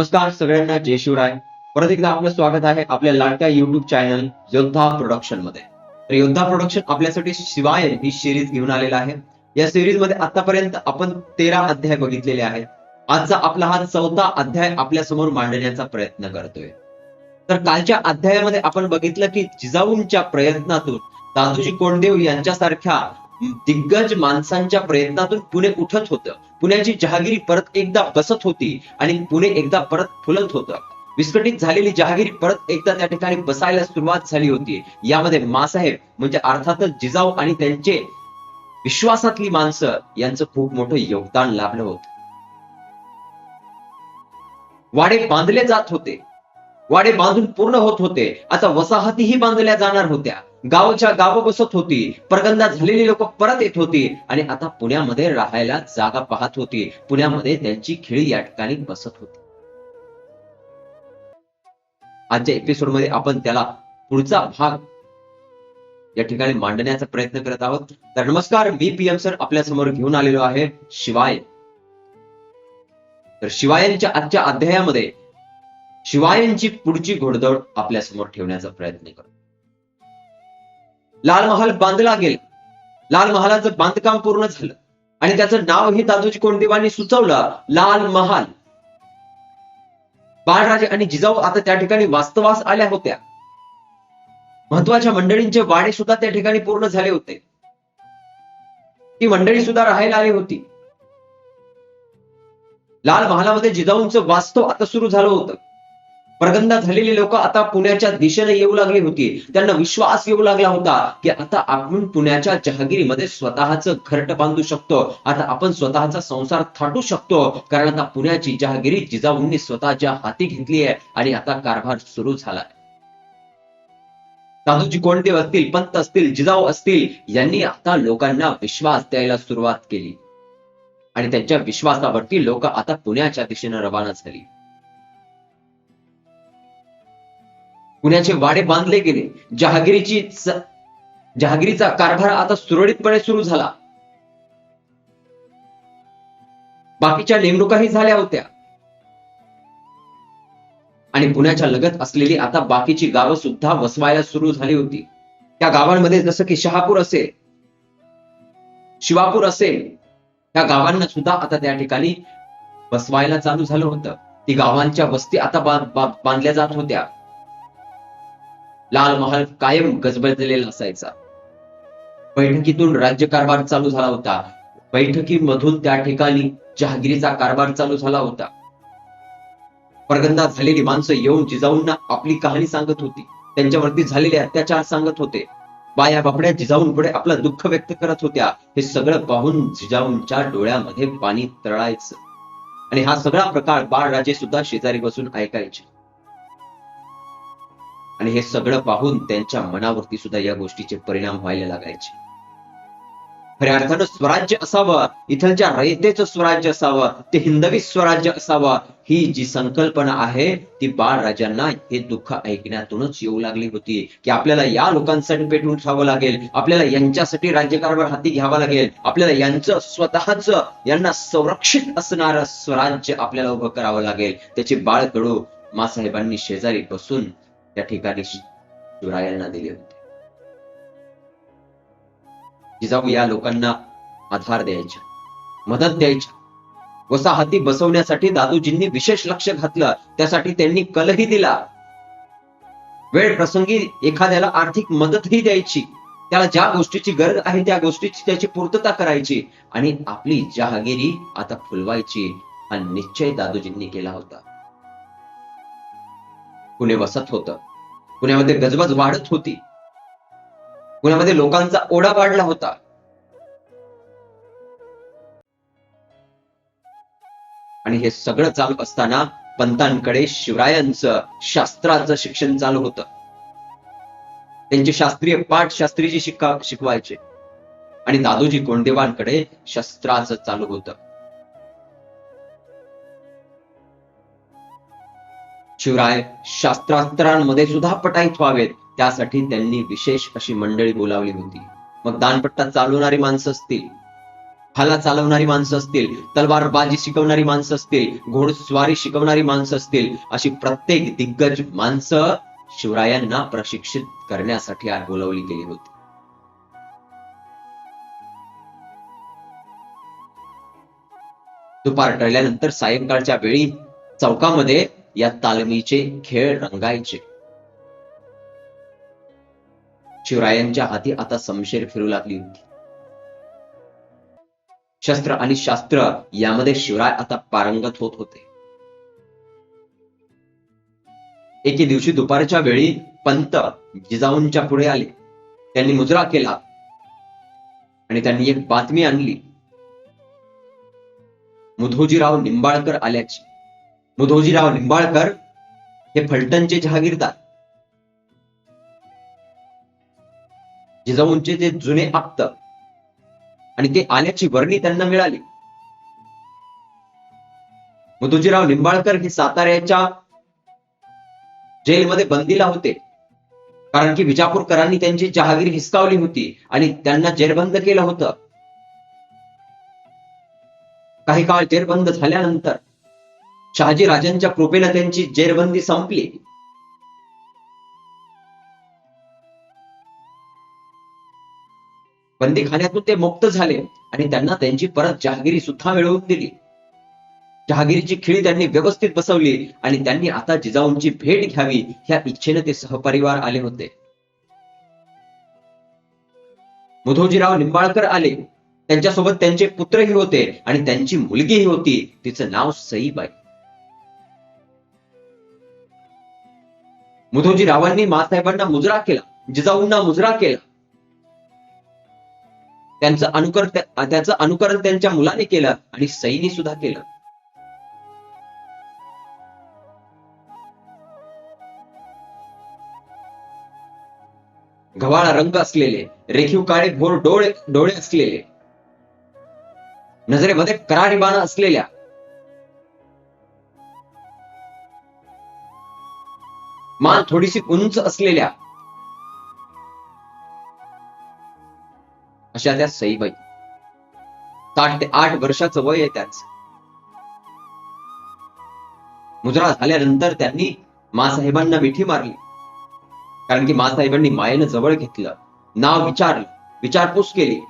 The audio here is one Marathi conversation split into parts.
नमस्कार सगळ्यांना जय शिवराय. परत एकदा आपलं स्वागत आहे आपल्या लाडक्या युट्यूब चॅनल योद्धा प्रोडक्शनमध्ये. तर योद्धा प्रोडक्शन आपल्यासाठी शिवाय ही सिरीज घेऊन आलेला आहे. या सिरीजमध्ये आतापर्यंत आपण तेरा अध्याय बघितलेले आहेत. आजचा आपला हा चौथा अध्याय आपल्यासमोर मांडण्याचा प्रयत्न करतोय. तर कालच्या अध्यायामध्ये आपण बघितलं की जिजाऊंच्या प्रयत्नातून दादोजी कोंडदेव यांच्यासारख्या दिग्गज माणसांच्या प्रयत्नातून पुणे उठत होतं. पुण्याची जहागिरी परत एकदा बसत होती आणि पुणे एकदा परत फुलत होतं. विस्कटीत झालेली जहागिरी परत एकदा त्या ठिकाणी बसायला सुरुवात झाली होती. यामध्ये मासाहेब म्हणजे अर्थातच जिजाऊ आणि त्यांचे विश्वासातली माणसं यांचं खूप मोठं योगदान लाभलं होतं. वाडे बांधले जात होते. वाडे बांधून पूर्ण होत होते. आता वसाहतीही बांधल्या जाणार होत्या. गावच्या गाव बसत होती. परगंदा झालेली लोक परत येत होती. आणि आता पुण्यामध्ये राहायला जागा पाहत होती. पुण्यामध्ये त्यांची खिळी या ठिकाणी बसत होती. आजच्या एपिसोडमध्ये आपण त्याला पुढचा भाग या ठिकाणी मांडण्याचा प्रयत्न करत आहोत. तर नमस्कार मी पीएम सर आपल्यासमोर घेऊन आलेलो आहे शिवाय. तर शिवायांच्या आजच्या अध्यायामध्ये शिवायांची पुढची घोडदौड आपल्यासमोर ठेवण्याचा प्रयत्न करतो. लाल महाल बांधला गेला. लाल महालाचं बांधकाम पूर्ण झालं. आणि त्याचं नावही दादोजी कोंडदेवांनी सुचवलं लाल महाल. बाळराजे आणि जिजाऊ आता त्या ठिकाणी वास्तवास आल्या होत्या. महत्त्वाच्या मंडळींचे वाडे सुद्धा त्या ठिकाणी पूर्ण झाले होते. ती मंडळी सुद्धा राहायला आली होती. लाल महालामध्ये जिजाऊंचं वास्तव आता सुरू झालं होतं. प्रगंदा झालेली लोक आता पुण्याच्या दिशेने येऊ लागली होती. त्यांना विश्वास येऊ लागला होता की आता आपण पुण्याच्या जहागिरीमध्ये स्वतःचं घरट बांधू शकतो. आता आपण स्वतःचा संसार थाटू शकतो. कारण आता पुण्याची जहागिरी जिजाऊंनी स्वतःच्या हाती घेतली आहे आणि आता कारभार सुरू झालाय. दादूजी कोणदेव असतील पंत असतील जिजाऊ असतील यांनी आता लोकांना विश्वास द्यायला सुरुवात केली. आणि त्यांच्या विश्वासावरती लोक आता पुण्याच्या दिशेने रवाना झाली. पुण्याचे वाडे बांधले गेले. जहागिरीची जहागिरीचा कारभार आता सुरळीतपणे सुरू झाला. बाकीच्या नेमणुकाही झाल्या होत्या. आणि पुण्याच्या लगत असलेली आता बाकीची गावं सुद्धा वसवायला सुरू झाली होती. त्या गावांमध्ये जसं की शहापूर असेल शिवापूर असेल त्या गावांना सुद्धा आता त्या ठिकाणी वसवायला चालू झालं होतं. ती गावांच्या वस्ती आता बांधल्या जात होत्या. लाल महाल कायम गजबजलेला असायचा. बैठकीतून राज्यकारभार चालू झाला होता. बैठकीमधून त्या ठिकाणी जहागिरीचा कारभार चालू झाला होता. परगंदा झालेली माणसं येऊन जिजाऊंना आपली कहाणी सांगत होती. त्यांच्यावरती झालेले अत्याचार सांगत होते. बाया बापड्या जिजाऊंपुढे आपलं दुःख व्यक्त करत होत्या. हे सगळं पाहून जिजाऊंच्या डोळ्यामध्ये पाणी तळायचं. आणि हा सगळा प्रकार बाळराजे सुद्धा शेजारी बसून ऐकायचे. आणि हे सगळं पाहून त्यांच्या मनावरती सुद्धा या गोष्टीचे परिणाम व्हायला लागायचे. खऱ्या अर्थानं स्वराज्य असावं इथलच्या रयतेचं स्वराज्य असावं ते हिंदवी स्वराज्य असावं ही जी संकल्पना आहे ती बाळराजांना हे दुःख ऐकण्यातूनच येऊ लागली होती. की आपल्याला या लोकांसाठी पेटून ठेवावं लागेल आपल्याला यांच्यासाठी राज्यकारभार हाती घ्यावा लागेल आपल्याला यांचं स्वतःच यांना संरक्षित असणारं स्वराज्य आपल्याला उभं करावं लागेल. त्याचे बाळकडू मासाहेबांनी शेजारी बसून त्या ठिकाणी शिवरायांना दिले होते. जिजाऊ या लोकांना आधार द्यायच्या मदत द्यायच्या वसाहती बसवण्यासाठी दादूजींनी विशेष लक्ष घातलं त्यासाठी त्यांनी कलही दिला. वेळ प्रसंगी एखाद्याला आर्थिक मदतही द्यायची. त्याला ज्या गोष्टीची गरज आहे त्या गोष्टीची त्याची पूर्तता करायची. आणि आपली जहागिरी आता फुलवायची हा निश्चय दादूजींनी केला होता. पुणे वसत होतं. पुण्यामध्ये गजबज वाढत होती. पुण्यामध्ये लोकांचा ओढा वाढला होता. आणि हे सगळं चालू असताना पंतांकडे शिवरायांचं शास्त्राचं शिक्षण चालू होतं. त्यांचे शास्त्रीय पाठ शास्त्रीजी शिका शिकवायचे. आणि दादोजी कोंडदेवांकडे शस्त्राचं चालू होतं. शिवराय शास्त्रास्त्रांमध्ये सुद्धा पटाईत व्हावेत. त्यासाठी त्यांनी विशेष अशी मंडळी बोलावली होती. मग दानपट्टा चालवणारी माणसं असतील हाला चालवणारी माणसं असतील तलवारबाजी शिकवणारी माणसं असतील घोडस्वारी शिकवणारी माणसं असतील अशी प्रत्येक दिग्गज माणसं शिवरायांना प्रशिक्षित करण्यासाठी आज बोलवली गेली होती. दुपार टळल्यानंतर सायंकाळच्या वेळी चौकामध्ये या तालमीचे खेळ रंगायचे. शिवरायांच्या हाती आता समशेर फिरू लागली होती. शस्त्र आणि शास्त्र यामध्ये शिवराय आता पारंगत होत होते. एके दिवशी दुपारच्या वेळी पंत जिजाऊंच्या पुढे आले. त्यांनी मुजरा केला आणि त्यांनी एक बातमी आणली. मुधोजीराव निंबाळकर आल्याची. मुधोजीराव निंबाळकर हे फलटणचे जहागीरदार. जिजाऊंचे ते जुने आप्त आणि ते आल्याची वर्णी त्यांना मिळाली. मुधोजीराव निंबाळकर हे साताऱ्याच्या जेलमध्ये बंदीला होते. कारण की विजापूरकरांनी त्यांची जहागीर हिसकावली होती आणि त्यांना जेरबंद केलं होतं. काही काळ जेरबंद झाल्यानंतर शहाजी राजांच्या कृपेला त्यांची जेरबंदी संपली. बंदीखान्यातून ते मुक्त झाले आणि त्यांना त्यांची परत जहागिरी सुद्धा मिळवून दिली. जहागिरीची खिळी त्यांनी व्यवस्थित बसवली आणि त्यांनी आता जिजाऊंची भेट घ्यावी ह्या इच्छेने ते सहपरिवार आले होते. मुधोजीराव निंबाळकर आले. त्यांच्यासोबत त्यांचे पुत्रही होते आणि त्यांची मुलगीही होती. तिचं नाव सईबाई. मुधोजीरावांनी मासाहेबांना मुजरा केला जिजाऊंना मुजरा केला. त्यांचं अनुकरण त्याचं अनुकरण त्यांच्या मुलाने केलं आणि सईने सुद्धा केलं. घवाळा रंग असलेले रेखीव काळे भोर डोळे डोळे असलेले नजरेमध्ये करारीबाणा असलेल्या मान थोडीशी उंच असलेल्या अशा त्या सईबाई. साठ ते आठ वर्षाचं वय आहे त्याच. मुजरा झाल्यानंतर त्यांनी मासाहेबांना मिठी मारली. कारण की मासाहेबांनी मायेनं जवळ घेतलं नाव विचारलं विचारपूस केली.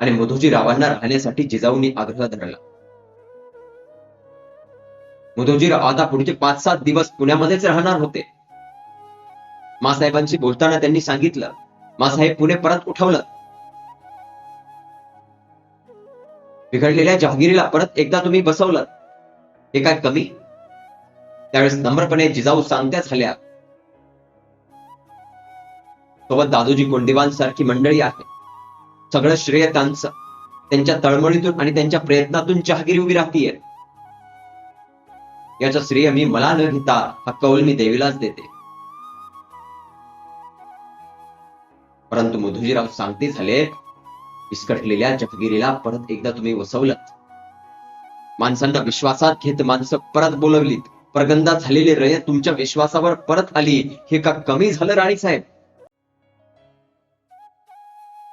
आणि मधुजी रावांना राहण्यासाठी जिजाऊंनी आग्रह धरला. मुधोजीराव आता पुढचे पाच सात दिवस पुण्यामध्येच राहणार होते. मासाहेबांशी बोलताना त्यांनी सांगितलं मासाहेब पुणे परत उठवलं. बिघडलेल्या जहागिरीला परत एकदा तुम्ही बसवलं. हे काय कमी? त्यावेळेस नम्रपणे जिजाऊ सांगत्या झाल्या. सोबत दादोजी कोंडिवांसारखी मंडळी आहे. सगळं श्रेय त्यांचं. त्यांच्या तळमळीतून आणि त्यांच्या प्रयत्नातून जहागिरी उभी राहतीये. याचं श्रेय मी मला न घेता हा कौल मी देवीलाच देते. परंतु मधुजीराव सांगते झाले विस्कटलेल्या जगगिरीला परत एकदा तुम्ही वसवलं. माणसांना विश्वासात घेत माणसं परत बोलवलीत. प्रगंदा झालेली रय तुमच्या विश्वासावर परत आली हे का कमी झालं राणी साहेब?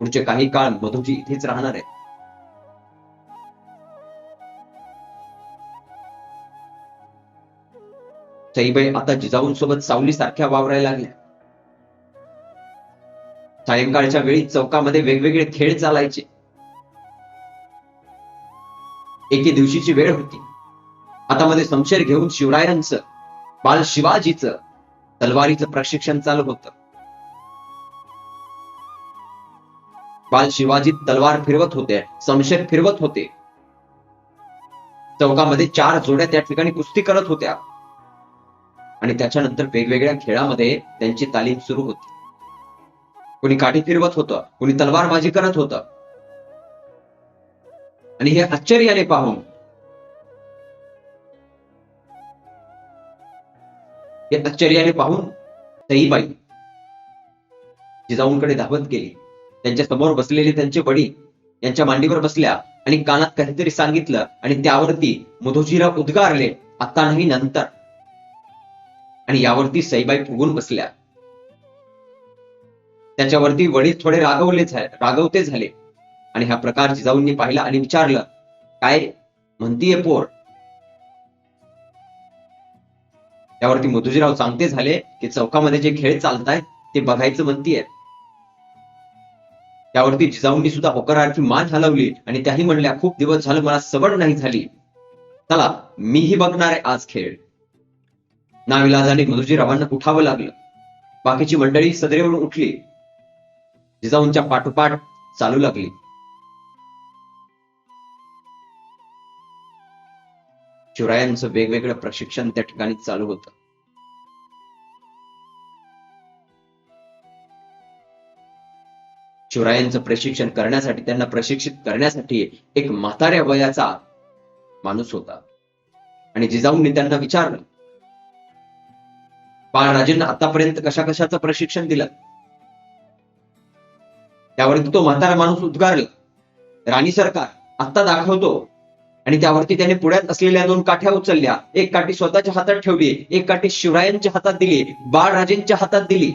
पुढचे काही काळ मधुजी इथेच राहणार आहे सईबाई आता जिजाऊंसोबत सावली सारख्या वावरायला लागल्या. सायंकाळच्या वेळी चौकामध्ये वेगवेगळे खेळ चालायचे. एके दिवशीची वेळ होती. हातामध्ये समशेर घेऊन शिवरायांचं बाल शिवाजीचं तलवारीचं प्रशिक्षण चालू होतं. बाल शिवाजी तलवार फिरवत होते समशेर फिरवत होते. चौकामध्ये चार जोड्या त्या ठिकाणी कुस्ती करत होत्या. आणि त्याच्यानंतर वेगवेगळ्या खेळामध्ये त्यांची तालीम सुरू होती. कोणी काठी फिरवत होतं कोणी तलवारबाजी करत होतं. आणि हे आश्चर्याने पाहून हे आश्चर्याने पाहून सईबाई जिजाऊंकडे धावत गेली. त्यांच्यासमोर बसलेले त्यांचे वडील यांच्या मांडीवर बसल्या आणि कानात काहीतरी सांगितलं आणि त्यावरती मधुजीराव उद्गारले आता नाही नंतर. आणि यावरती सईबाई फुगून बसल्या. त्याच्यावरती वडील थोडे रागवले रागवते झाले. आणि हा प्रकार जिजाऊंनी पाहिला आणि विचारलं काय म्हणतीये पोर? त्यावरती मधुजीराव सांगते झाले की चौकामध्ये जे खेळ चालतायत ते बघायचं म्हणतीये. त्यावरती जिजाऊंनी सुद्धा होकारार्थी मान हलवली आणि त्याही म्हणल्या खूप दिवस झालं मला सवड नाही झाली. चला मीही बघणार आहे आज खेळ. नाविलाजाने गुरुजीरावांना उठावं लागलं. बाकीची मंडळी सदरेवरून उठली. जिजाऊंच्या पाठोपाठ चालू लागली. शिवरायांचं वेगवेगळं प्रशिक्षण त्या ठिकाणी चालू होतं. शिवरायांचं प्रशिक्षण करण्यासाठी त्यांना प्रशिक्षित करण्यासाठी एक म्हाताऱ्या वयाचा माणूस होता. आणि जिजाऊंनी त्यांना विचारलं बाळराजेंना आतापर्यंत कशा कशाचं प्रशिक्षण दिलं? त्यावरती तो म्हातारा माणूस उद्गारला. राणी सरकार आत्ता दाखवतो. आणि त्यावरती त्याने पुढ्यात असलेल्या दोन काठ्या उचलल्या. एक काठी स्वतःच्या हातात ठेवली. एक काठी शिवरायांच्या हातात दिली. बाळराजेंच्या हातात दिली.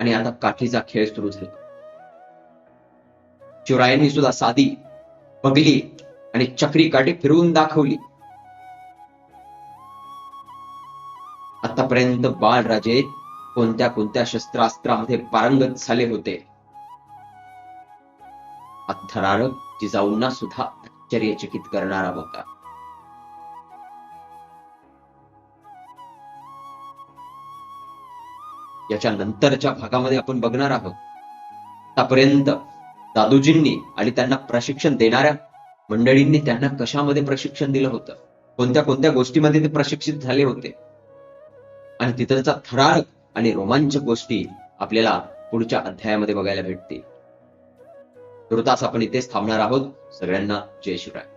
आणि आता काठीचा खेळ सुरू झाला. शिवरायांनी सुद्धा साधी बघली आणि चक्री काठी फिरवून दाखवली. आतापर्यंत बाळराजे कोणत्या कोणत्या शस्त्रास्त्रामध्ये पारंगत झाले होते? अथरारक जिजाऊंना सुद्धा आश्चर्यचकित करणारा होता. याच्या नंतरच्या भागामध्ये आपण बघणार आहोत. आतापर्यंत दादूजींनी आणि त्यांना प्रशिक्षण देणाऱ्या मंडळींनी त्यांना कशामध्ये प्रशिक्षण दिलं होतं? कोणत्या कोणत्या गोष्टीमध्ये ते प्रशिक्षित झाले होते? आणि तिथलचा थरारक आणि रोमांचक गोष्टी आपल्याला पुढच्या अध्यायामध्ये बघायला भेटतील. तुर्तास आपण इथेच थांबणार आहोत. सगळ्यांना जय शिवराय